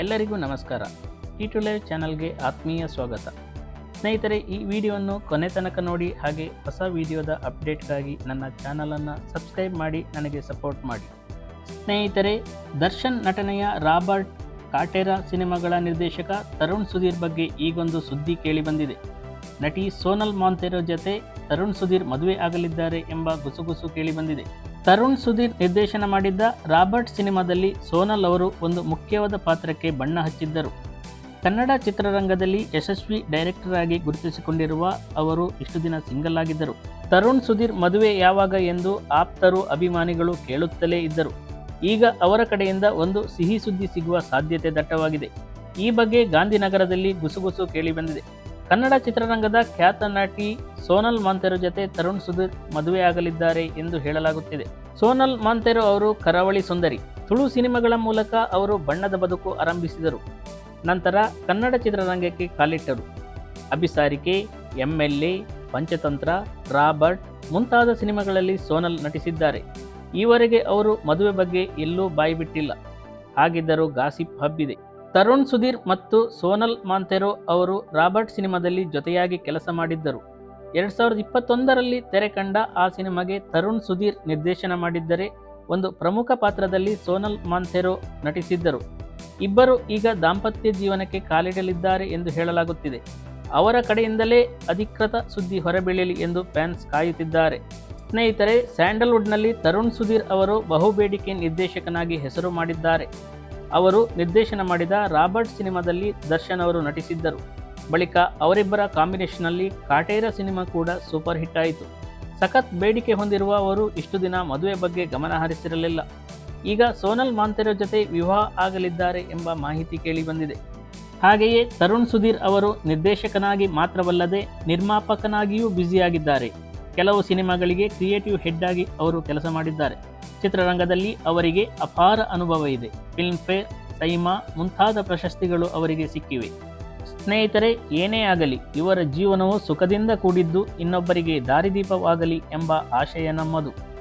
ಎಲ್ಲರಿಗೂ ನಮಸ್ಕಾರ. T to live ಚಾನಲ್ಗೆ ಆತ್ಮೀಯ ಸ್ವಾಗತ. ಸ್ನೇಹಿತರೆ, ಈ ವಿಡಿಯೋವನ್ನು ಕೊನೆ ತನಕ ನೋಡಿ, ಹಾಗೆ ಹೊಸ ವಿಡಿಯೋದ ಅಪ್ಡೇಟ್ಗಾಗಿ ನನ್ನ ಚಾನಲನ್ನು ಸಬ್ಸ್ಕ್ರೈಬ್ ಮಾಡಿ, ನನಗೆ ಸಪೋರ್ಟ್ ಮಾಡಿ. ಸ್ನೇಹಿತರೆ, ದರ್ಶನ್ ನಟನೆಯ ರಾಬರ್ಟ್ ಕಾಟೇರ ಸಿನಿಮಾಗಳ ನಿರ್ದೇಶಕ ತರುಣ್ ಸುಧೀರ್ ಬಗ್ಗೆ ಈಗೊಂದು ಸುದ್ದಿ ಕೇಳಿಬಂದಿದೆ ನಟಿ ಸೋನಲ್ ಮಾಂತೆರೋ ಜೊತೆ ತರುಣ್ ಸುಧೀರ್ ಮದುವೆ ಆಗಲಿದ್ದಾರೆ ಎಂಬ ಗುಸುಗುಸು ಕೇಳಿಬಂದಿದೆ ತರುಣ್ ಸುಧೀರ್ ನಿರ್ದೇಶನ ಮಾಡಿದ್ದ ರಾಬರ್ಟ್ ಸಿನಿಮಾದಲ್ಲಿ ಸೋನಲ್ ಅವರು ಒಂದು ಮುಖ್ಯವಾದ ಪಾತ್ರಕ್ಕೆ ಬಣ್ಣ ಹಚ್ಚಿದ್ದರು. ಕನ್ನಡ ಚಿತ್ರರಂಗದಲ್ಲಿ ಯಶಸ್ವಿ ಡೈರೆಕ್ಟರ್ ಆಗಿ ಗುರುತಿಸಿಕೊಂಡಿರುವ ಅವರು ಇಷ್ಟು ದಿನ ಸಿಂಗಲ್ ಆಗಿದ್ದರು. ತರುಣ್ ಸುಧೀರ್ ಮದುವೆ ಯಾವಾಗ ಎಂದು ಆಪ್ತರು ಅಭಿಮಾನಿಗಳು ಕೇಳುತ್ತಲೇ ಇದ್ದರು. ಈಗ ಅವರ ಕಡೆಯಿಂದ ಒಂದು ಸಿಹಿ ಸುದ್ದಿ ಸಿಗುವ ಸಾಧ್ಯತೆ ದಟ್ಟವಾಗಿದೆ. ಈ ಬಗ್ಗೆ ಗಾಂಧಿನಗರದಲ್ಲಿ ಗುಸುಗುಸು ಕೇಳಿಬಂದಿದೆ ಕನ್ನಡ ಚಿತ್ರರಂಗದ ಖ್ಯಾತ ನಟಿ ಸೋನಲ್ ಮಾಂತೆರೋ ಜೊತೆ ತರುಣ್ ಸುಧೀರ್ ಮದುವೆಯಾಗಲಿದ್ದಾರೆ ಎಂದು ಹೇಳಲಾಗುತ್ತಿದೆ. ಸೋನಲ್ ಮಾಂತೆರೋ ಅವರು ಕರಾವಳಿ ಸುಂದರಿ, ತುಳು ಸಿನಿಮಾಗಳ ಮೂಲಕ ಅವರು ಬಣ್ಣದ ಬದುಕು ಆರಂಭಿಸಿದರು. ನಂತರ ಕನ್ನಡ ಚಿತ್ರರಂಗಕ್ಕೆ ಕಾಲಿಟ್ಟರು. ಅಭಿಸಾರಿಕೆ, ಎಂಎಲ್ಎ, ಪಂಚತಂತ್ರ, ರಾಬರ್ಟ್ ಮುಂತಾದ ಸಿನಿಮಾಗಳಲ್ಲಿ ಸೋನಲ್ ನಟಿಸಿದ್ದಾರೆ. ಈವರೆಗೆ ಅವರು ಮದುವೆ ಬಗ್ಗೆ ಎಲ್ಲೂ ಬಾಯಿ ಬಿಟ್ಟಿಲ್ಲ. ಹಾಗಿದ್ದರೂ ಗಾಸಿಪ್ ಹಬ್ಬಿದೆ. ತರುಣ್ ಸುಧೀರ್ ಮತ್ತು ಸೋನಲ್ ಮಾಂತೆರೋ ಅವರು ರಾಬರ್ಟ್ ಸಿನಿಮಾದಲ್ಲಿ ಜೊತೆಯಾಗಿ ಕೆಲಸ ಮಾಡಿದ್ದರು. ಎರಡ್ ಸಾವಿರದ ಇಪ್ಪತ್ತೊಂದರಲ್ಲಿ ತೆರೆ ಕಂಡ ಆ ಸಿನಿಮಾಗೆ ತರುಣ್ ಸುಧೀರ್ ನಿರ್ದೇಶನ ಮಾಡಿದ್ದರೆ ಒಂದು ಪ್ರಮುಖ ಪಾತ್ರದಲ್ಲಿ ಸೋನಲ್ ಮಾಂತೆರೋ ನಟಿಸಿದ್ದರು. ಇಬ್ಬರು ಈಗ ದಾಂಪತ್ಯ ಜೀವನಕ್ಕೆ ಕಾಲಿಡಲಿದ್ದಾರೆ ಎಂದು ಹೇಳಲಾಗುತ್ತಿದೆ. ಅವರ ಕಡೆಯಿಂದಲೇ ಅಧಿಕೃತ ಸುದ್ದಿ ಹೊರಬೀಳಲಿ ಎಂದು ಫ್ಯಾನ್ಸ್ ಕಾಯುತ್ತಿದ್ದಾರೆ. ಸ್ನೇಹಿತರೆ, ಸ್ಯಾಂಡಲ್ವುಡ್ನಲ್ಲಿ ತರುಣ್ ಸುಧೀರ್ ಅವರು ಬಹುಬೇಡಿಕೆ ನಿರ್ದೇಶಕನಾಗಿ ಹೆಸರು ಮಾಡಿದ್ದಾರೆ. ಅವರು ನಿರ್ದೇಶನ ಮಾಡಿದ ರಾಬರ್ಟ್ ಸಿನಿಮಾದಲ್ಲಿ ದರ್ಶನ್ ಅವರು ನಟಿಸಿದ್ದರು. ಬಳಿಕ ಅವರಿಬ್ಬರ ಕಾಂಬಿನೇಷನ್ನಲ್ಲಿ ಕಾಟೇರ ಸಿನಿಮಾ ಕೂಡ ಸೂಪರ್ ಹಿಟ್ ಆಯಿತು. ಸಖತ್ ಬೇಡಿಕೆ ಹೊಂದಿರುವ ಅವರು ಇಷ್ಟು ದಿನ ಮದುವೆ ಬಗ್ಗೆ ಗಮನ ಹರಿಸಿರಲಿಲ್ಲ. ಈಗ ಸೋನಲ್ ಮಾಂತೆರೋ ಜೊತೆ ವಿವಾಹ ಆಗಲಿದ್ದಾರೆ ಎಂಬ ಮಾಹಿತಿ ಕೇಳಿಬಂದಿದೆ ಹಾಗೆಯೇ ತರುಣ್ ಸುಧೀರ್ ಅವರು ನಿರ್ದೇಶಕನಾಗಿ ಮಾತ್ರವಲ್ಲದೆ ನಿರ್ಮಾಪಕನಾಗಿಯೂ ಬ್ಯುಸಿಯಾಗಿದ್ದಾರೆ. ಕೆಲವು ಸಿನಿಮಾಗಳಿಗೆ ಕ್ರಿಯೇಟಿವ್ ಹೆಡ್ ಆಗಿ ಅವರು ಕೆಲಸ ಮಾಡಿದ್ದಾರೆ. ಚಿತ್ರರಂಗದಲ್ಲಿ ಅವರಿಗೆ ಅಪಾರ ಅನುಭವ ಇದೆ. ಫಿಲ್ಮ್ ಫೇರ್ ಸೈಮಾ ಮುಂತಾದ ಪ್ರಶಸ್ತಿಗಳು ಅವರಿಗೆ ಸಿಕ್ಕಿವೆ. ಸ್ನೇಹಿತರೆ, ಏನೇ ಆಗಲಿ, ಇವರ ಜೀವನವು ಸುಖದಿಂದ ಕೂಡಿದ್ದು ಇನ್ನೊಬ್ಬರಿಗೆ ದಾರಿದೀಪವಾಗಲಿ ಎಂಬ ಆಶಯ ನಮ್ಮದು.